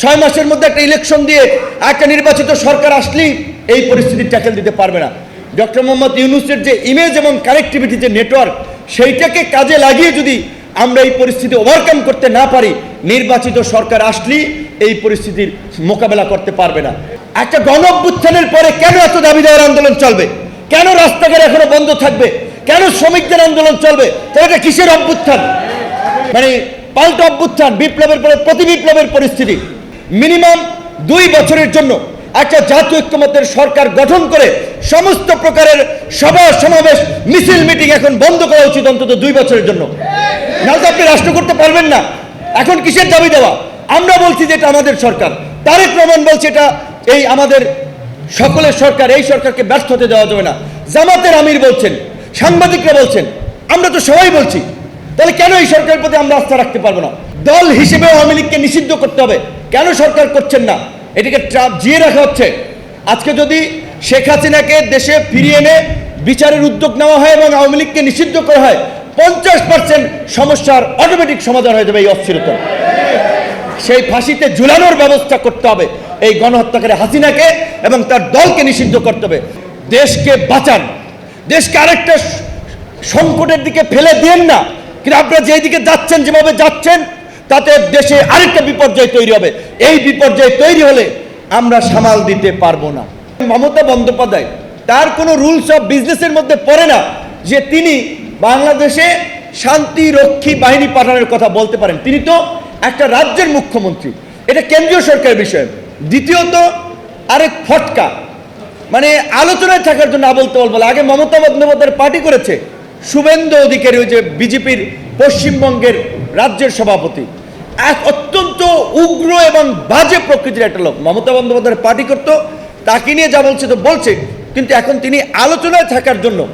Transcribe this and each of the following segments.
ছয় মাসের মধ্যে একটা ইলেকশন দিয়ে একটা নির্বাচিত সরকার আসলেই এই পরিস্থিতি ট্যাকেল দিতে পারবে না। ডক্টর মোহাম্মদ ইউনুসের যে ইমেজ এবং কানেক্টিভিটি যে নেটওয়ার্ক সেইটাকে কাজে লাগিয়ে যদি আমরা এই পরিস্থিতি ওভারকাম করতে না পারি, নির্বাচিত সরকার আসলেই এই পরিস্থিতির মোকাবেলা করতে পারবে না। একটা গণ পরে কেন এত দাবি দেওয়ার আন্দোলন চলবে? কেন রাস্তাঘাট এখনও বন্ধ থাকবে? কেন শ্রমিকদের আন্দোলন চলবে? তাহলে এটা কিসের অভ্যুত্থান? মানে পাল্টা অভ্যুত্থান, বিপ্লবের পরে প্রতি বিপ্লবের পরিস্থিতি। মিনিমাম দুই বছরের জন্য একটা জাতীয় ঐক্যমতের সরকার গঠন করে সমস্ত প্রকারের সভা, সমাবেশ, মিছিল, মিটিং এখন বন্ধ করা উচিত অন্তত দুই বছরের জন্য। নাহলে আপনি রাষ্ট্র করতে পারবেন না। এখন কিসের দাবি দেওয়া? আমরা বলছি যে এটা আমাদের সরকার। তারেক রহমান বলছে এটা এই আমাদের সকলের সরকার, এই সরকারকে ব্যর্থ হতে দেওয়া যাবে না। জামাতের আমির বলছেন, সাংবাদিকরা বলছেন, আমরা তো সবাই বলছি। তাহলে কেন এই সরকারের প্রতি আমরা আস্থা রাখতে পারব না? দল হিসেবে আওয়ামী লীগকে নিষিদ্ধ করতে হবে। কেন সরকার করছেন না? এটাকে ট্রাপ জিয়ে রাখা হচ্ছে। আজকে যদি শেখ হাসিনাকে দেশে ফিরিয়ে এনে বিচারের উদ্যোগ নেওয়া হয় এবং আওয়ামী লীগকে নিষিদ্ধ করা হয়, পঞ্চাশ পার্সেন্ট সমস্যার অটোমেটিক সমাধান হয়ে যাবে এই অস্থিরতা। সেই ফাঁসিতে ঝুলানোর ব্যবস্থা করতে হবে। এই গণহত্যাকারী হাসিনাকে এবং তার দলকে নিষিদ্ধ করতে হবে। দেশকে বাঁচান। দেশকে আরেকটা সংকটের দিকে ফেলে দেন না। কিন্তু আপনারা যেই দিকে যাচ্ছেন, যেভাবে যাচ্ছেন তাতে দেশে আরেকটা বিপর্যয় তৈরি হবে। এই বিপর্যয় তৈরি হলে আমরা সামাল দিতে পারব না। মমতা বন্দ্যোপাধ্যায়, তার কোনো রুলস অফ বিজনেসের মধ্যে পড়ে না যে তিনি বাংলাদেশে শান্তি রক্ষী বাহিনী পাঠানোর কথা বলতে পারেন। তিনি তো একটা রাজ্যের মুখ্যমন্ত্রী। এটা কেন্দ্রীয় সরকারের বিষয়। দ্বিতীয়ত, আরেক ফটকা। মানে আলোচনায় থাকার জন্য আবল তবল বলে। আগে মমতা বন্দ্যোপাধ্যায়ের পার্টি করেছে। শুভেন্দু অধিকারী, ওই যে বিজেপির পশ্চিমবঙ্গের রাজ্যের সভাপতি। অত্যন্ত উগ্র এবং বাজে প্রকৃতির একটা লোক। মমতা বন্দ্যোপাধ্যায়ের পার্টি করতো তাকে নিয়ে যা বলছে তো বলছে, কিন্তু এখন তিনি আলোচনায় থাকার জন্য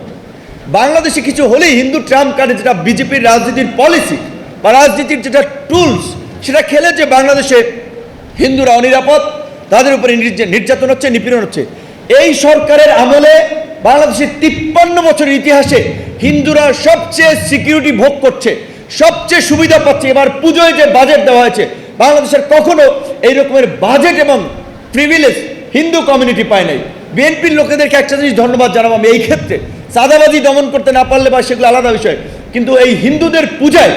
বাংলাদেশে কিছু হলেই হিন্দু ট্রাম্প কার্ডে যেটা বিজেপির রাজনীতির পলিসি বা রাজনীতির যেটা টুলস, সেটা খেলে যে বাংলাদেশে হিন্দুরা অনিরাপদ, তাদের উপরে নির্যা- নির্যাতন হচ্ছে, নিপীড়ন হচ্ছে। এই সরকারের আমলে বাংলাদেশের তিপ্পান্ন বছরের ইতিহাসে হিন্দুরা সবচেয়ে সিকিউরিটি ভোগ করছে। সবচেয়ে সুবিধা পাচ্ছে। এবার পুজোয় যে বাজেট দেওয়া হয়েছে, বাংলাদেশের কখনো এই রকমের বাজেট এবং প্রিভিলেজ হিন্দু কমিউনিটি পায় নাই। বিএনপির লোকেদেরকে একটা জিনিস ধন্যবাদ জানাব আমি, এই ক্ষেত্রে সাদাবাজি দমন করতে না পারলে বা সেগুলো আলাদা বিষয়। কিন্তু এই হিন্দুদের পূজায়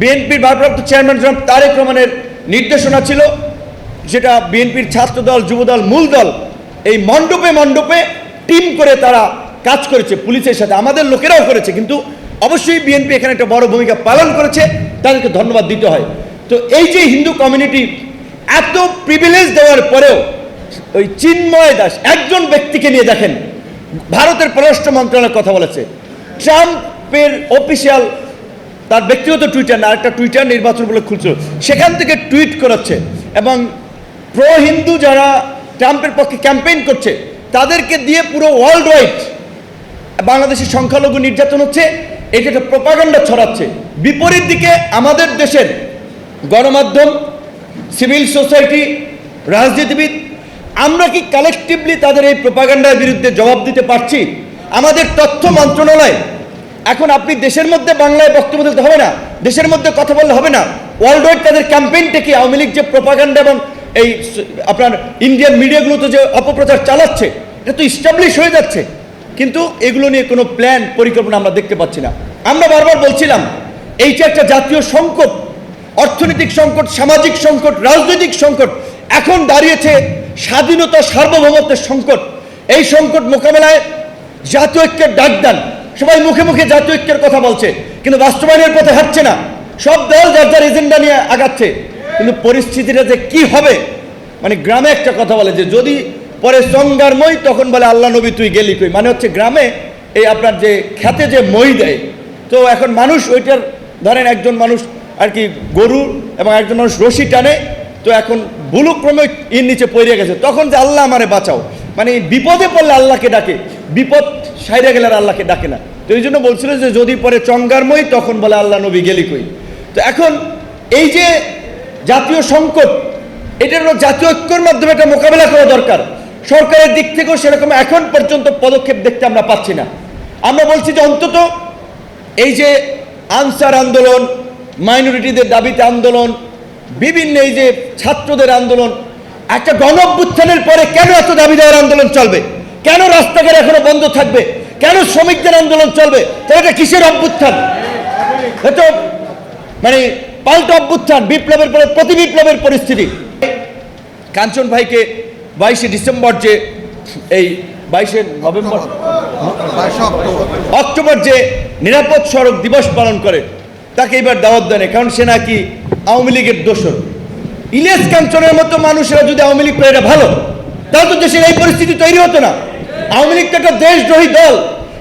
বিএনপির ভারপ্রাপ্ত চেয়ারম্যান জনাব তারেক রহমানের নির্দেশনা ছিল, যেটা বিএনপির ছাত্র দল যুবদল মূল দল এই মণ্ডপে মণ্ডপে টিম করে তারা কাজ করেছে, পুলিশের সাথে। আমাদের লোকেরাও করেছে, কিন্তু অবশ্যই বিএনপি এখানে একটা বড় ভূমিকা পালন করেছে, তাদেরকে ধন্যবাদ দিতে হয়। তো এই যে হিন্দু কমিউনিটি এত প্রিভিলেজ দেওয়ার পরেও ওই চিন্ময় দাস একজন ব্যক্তিকে নিয়ে দেখেন, ভারতের পররাষ্ট্র মন্ত্রণালয় কথা বলেছে। ট্রাম্পের অফিসিয়াল তার ব্যক্তিগত টুইটার না, আরেকটা টুইটার নির্বাচন বলে খুলছিল, সেখান থেকে টুইট করাচ্ছে এবং প্রো হিন্দু যারা ট্রাম্পের পক্ষে ক্যাম্পেইন করছে, তাদেরকে দিয়ে পুরো ওয়ার্ল্ড ওয়াইড বাংলাদেশের সংখ্যালঘু নির্যাতন হচ্ছে এটা একটা প্রপাগান্ডা ছড়াচ্ছে, বিপরীত দিকে আমাদের দেশের গণমাধ্যম, সিভিল সোসাইটি, রাজনীতিবিদ, আমরা কি কালেকটিভলি তাদের এই প্রপাগান্ডার বিরুদ্ধে জবাব দিতে পারছি? আমাদের তথ্য মন্ত্রণালয়, এখন আপনি দেশের মধ্যে বাংলায় বক্তব্য দিতে হবে না, দেশের মধ্যে কথা বললে হবে না। ওয়ার্ল্ড ওয়াইড তাদের ক্যাম্পেইনটা কি আওয়ামী লীগ যে প্রপাগান্ডা এবং এই আপনার ইন্ডিয়ান মিডিয়াগুলোতে যে অপপ্রচার চালাচ্ছে, এটা তো ইস্টাবলিশ হয়ে যাচ্ছে। কিন্তু এগুলো নিয়ে কোনো প্ল্যান পরিকল্পনা আমরা দেখতে পাচ্ছি না। আমরা বারবার বলছিলাম এইটা একটা জাতীয় সংকট, অর্থনৈতিক সংকট, সামাজিক সংকট, রাজনৈতিক সংকট, এখন দাঁড়িয়েছে স্বাধীনতা সার্বভৌমত্বের সংকট। এই সংকট মোকাবেলায় জাতীয় ঐক্যের ডাক দেন। সবাই মুখে মুখে জাতীয় ঐক্যের কথা বলছে, কিন্তু বাস্তবায়নের পথে হাঁটছে না। সব দল যার যার এজেন্ডা নিয়ে আগাচ্ছে। কিন্তু পরিস্থিতিটা যে কি হবে মানে গ্রামে একটা কথা বলে যে যদি পরে সঙ্গার মই তখন বলে, আল্লাহ নবী, তুই গেলি কই? মানে হচ্ছে গ্রামে এই আপনার যে খেতে যে মই দেয়। তো এখন মানুষ ওইটার, ধরেন একজন মানুষ আর কি গরু এবং একজন মানুষ রশি টানে, তো এখন ভুলুক্রমে ইর নিচে পড়ে গেছে। তখন যে আল্লাহ আমারে বাঁচাও। মানে বিপদে পড়লে আল্লাহকে ডাকে, বিপদ সাইরে গেলে আর আল্লাহকে ডাকে না। তো এই জন্য বলছিল যে, যদি পরে চঙ্গারময় তখন বলে, আল্লাহ নবী, গেলি কই? তো এখন এই যে জাতীয় সংকট, এটার জাতীয় ঐক্যর মাধ্যমে এটা মোকাবেলা করা দরকার। সরকারের দিক থেকেও সেরকম এখন পর্যন্ত পদক্ষেপ দেখতে আমরা পাচ্ছি না। আমরা বলছি যে অন্তত এই যে আনসার আন্দোলন, মাইনরিটিদের দাবিতে আন্দোলন, বিভিন্ন এই যে ছাত্রদের আন্দোলন, একটা গণ অভ্যুত্থানের পরে কেন এত দাবি দেওয়ার আন্দোলন চলবে? কেন রাস্তাঘাট এখনও বন্ধ থাকবে? কেন শ্রমিকদের আন্দোলন চলবে? তো এটা কিসের অভ্যুত্থান? এটা মানে পাল্টা অভ্যুত্থান, বিপ্লবের পরে প্রতি বিপ্লবের পরিস্থিতি। কাঞ্চন ভাইকে বাইশে ডিসেম্বর যে, এই বাইশে নভেম্বর, অক্টোবর যে নিরাপদ সড়ক দিবস পালন করে, তাকে এবার দাওয়াত দেয় কারণ সে নাকি আওয়ামী লীগের দোষর। ইলিয়াস কাঞ্চনের মতো মানুষেরা যদি আওয়ামী লীগ করে ভালো, তাহলে তো দেশের এই পরিস্থিতি তৈরি হতো না। আওয়ামী লীগ তো একটা দেশদ্রোহী দল।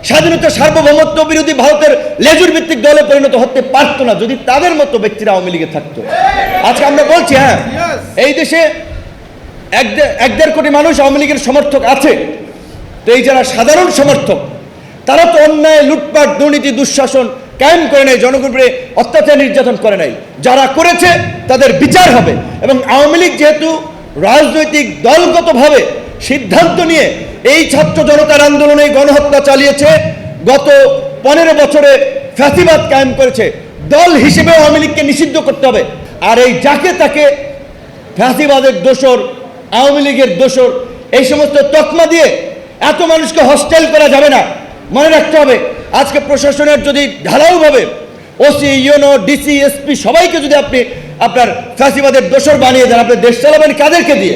স্বাধীনতা সার্বভৌমত্ব বিরোধী ভারতের লেজুর ভিত্তিক দলে পরিণত হতে পারতো না যদি তাদের মতো ব্যক্তিরা আওয়ামী লীগে থাকতো। আজকে আমরা বলছি হ্যাঁ এই দেশে এক এক দেড় কোটি মানুষ আওয়ামী লীগের সমর্থক আছে। তো এই যারা সাধারণ সমর্থক, তারা তো অন্যায়, লুটপাট, দুর্নীতি, দুঃশাসন কায়েম করে নাই, জনগণের অত্যাচার নির্যাতন করে নাই। যারা করেছে, তাদের বিচার হবে এবং আওয়ামী লীগ যেহেতু রাজনৈতিক দলগতভাবে সিদ্ধান্ত নিয়ে এই ছাত্র জনতার আন্দোলনে গণহত্যা চালিয়েছে, গত পনেরো বছরে ফ্যাসিবাদ কায়েম করেছে। দল হিসেবে আওয়ামী লীগকে নিষিদ্ধ করতে হবে। আর এই যাকে তাকে ফ্যাসিবাদের দোসর আওয়ামী লীগের দোষর, এই সমস্ত তকমা দিয়ে এত মানুষকে হস্টেল করা যাবে না। মনে রাখতে হবে, আজকে প্রশাসনের যদি ঢালাওভাবে ওসি ইউনো ডিসি এসপি সবাইকে যদি আপনি আপনার ফ্যাসিবাদের দোষর বানিয়ে দেন, আপনি দেশ চালাবেন কাদেরকে দিয়ে?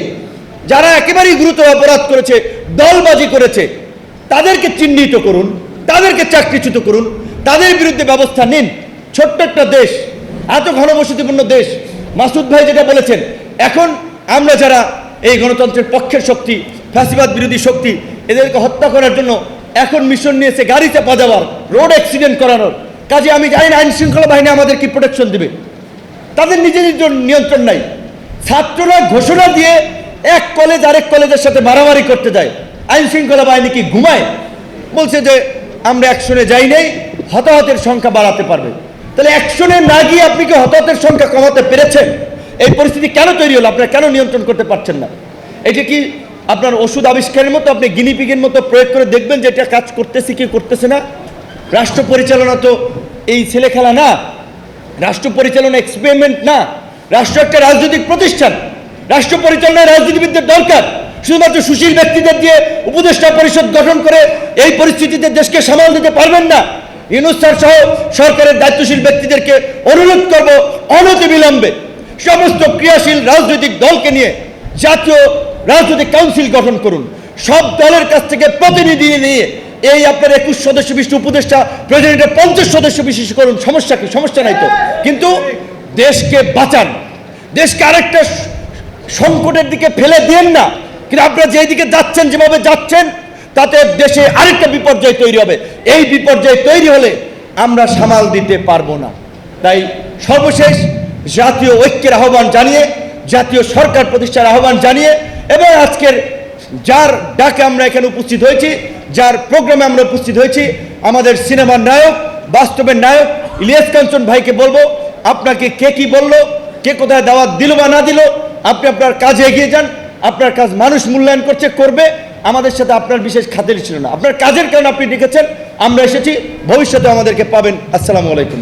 যারা একেবারেই গুরুতর অপরাধ করেছে, দলবাজি করেছে, তাদেরকে চিহ্নিত করুন, তাদেরকে চাকরিচ্যুত করুন, তাদের বিরুদ্ধে ব্যবস্থা নিন। ছোট্ট একটা দেশ, এত ঘনবসতিপূর্ণ দেশ। মাসুদ ভাই যেটা বলেছেন, এখন আমরা যারা এই গণতন্ত্রের পক্ষের শক্তি, ফ্যাসিবাদ বিরোধী শক্তি, এদেরকে হত্যা করার জন্য এখন মিশন নিয়েছে গাড়িতে পাজাবার রোড অ্যাক্সিডেন্ট করানোর। কাজে আমি জানি না আইন শৃঙ্খলা বাহিনী আমাদের কি প্রোটেকশন দেবে। তাদের নিজের নিয়ন্ত্রণ নাই। ছাত্ররা ঘোষণা দিয়ে এক কলেজ আরেক কলেজের সাথে মারামারি করতে যায়। আইন শৃঙ্খলা বাহিনী কি ঘুমায়? বলছে যে, আমরা অ্যাকশনে যাই নাই, হতাহতের সংখ্যা বাড়াতে পারবে। তাহলে অ্যাকশনে না গিয়ে আপনি কি হতাহতের সংখ্যা কমাতে পেরেছেন? এই পরিস্থিতি কেন তৈরি হলো? আপনারা কেন নিয়ন্ত্রণ করতে পারছেন না? এটা কি আপনার ওষুধ আবিষ্কারের মতো আপনি গিনিপিগের মতো প্রয়োগ করে দেখবেন যে এটা কাজ করতেছে কি করতেছে না? রাষ্ট্র পরিচালনা তো এই ছেলে খেলা না। রাষ্ট্র পরিচালনা এক্সপেরিমেন্ট না। রাষ্ট্র একটা রাজনৈতিক প্রতিষ্ঠান। রাষ্ট্র পরিচালনায় রাজনীতিবিদদের দরকার। শুধুমাত্র সুশীল ব্যক্তিদের দিয়ে উপদেষ্টা পরিষদ গঠন করে এই পরিস্থিতিতে দেশকে সামাল দিতে পারবেন না। ইউনুস স্যার সহ সরকারের দায়িত্বশীল ব্যক্তিদেরকে অনুরোধ করব অনতি বিলম্বে সমস্ত ক্রিয়াশীল রাজনৈতিক দলকে নিয়ে জাতীয় রাজনৈতিক কাউন্সিল গঠন করুন। সব দলের কাছ থেকে প্রতিনিধি নিয়ে এই আপনার একুশ সদস্য বিশিষ্ট উপদেষ্টা, প্রেসিডেন্টের পঞ্চাশ সদস্য বিশিষ্ট করুন। সমস্যা কি? সমস্যা নাই তো। কিন্তু দেশকে বাঁচান। দেশকে আরেকটা সংকটের দিকে ফেলে দিয়েন না। কিন্তু আপনারা যেই দিকে যাচ্ছেন, যেভাবে যাচ্ছেন, তাতে দেশে আরেকটা বিপর্যয় তৈরি হবে। এই বিপর্যয় তৈরি হলে আমরা সামাল দিতে পারব না। তাই সর্বশেষ জাতীয় ঐক্যের আহ্বান জানিয়ে, জাতীয় সরকার প্রতিষ্ঠার আহ্বান জানিয়ে, এবং আজকের যার ডাকে আমরা এখানে উপস্থিত হয়েছি, যার প্রোগ্রামে আমরা উপস্থিত হয়েছি, আমাদের সিনেমার নায়ক, বাস্তবের নায়ক ইলিয়াস কাঞ্চন ভাইকে বলব, আপনাকে কে কি বলল, কে কোথায় দাওয়াত দিল বা না দিল, আপনি আপনার কাজে এগিয়ে যান, আপনার কাজ মানুষ মূল্যায়ন করছে, করবে, আমাদের সাথে আপনার বিশেষ খাতির ছিল না। আপনার কাজের কারণে আপনি ডেকেছেন, আমরা এসেছি ভবিষ্যতে আমাদেরকে পাবেন। আসসালামু আলাইকুম।